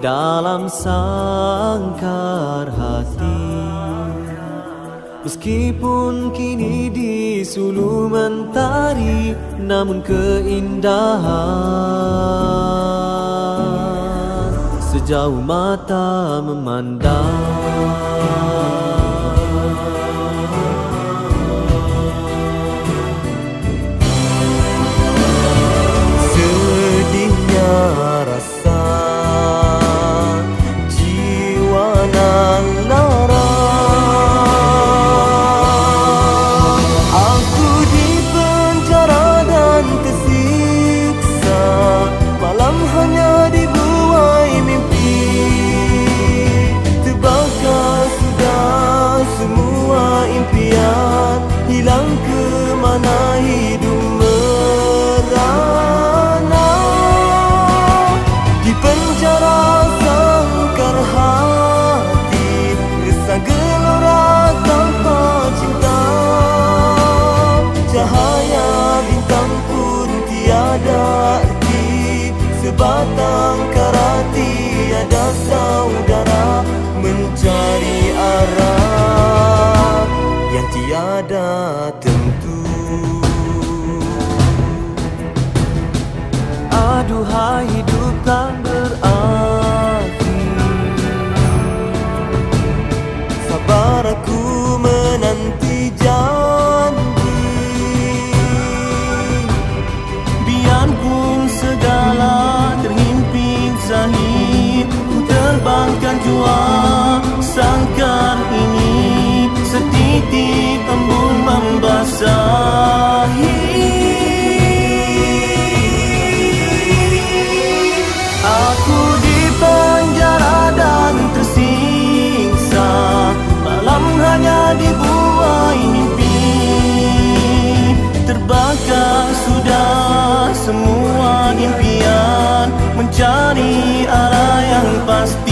dalam sangkar hati. Meskipun kini di sulu mentari Namun keindahan Sejauh mata memandang batang kara tiada saudara mencari arah yang tiada tentu. Aduhai hidup más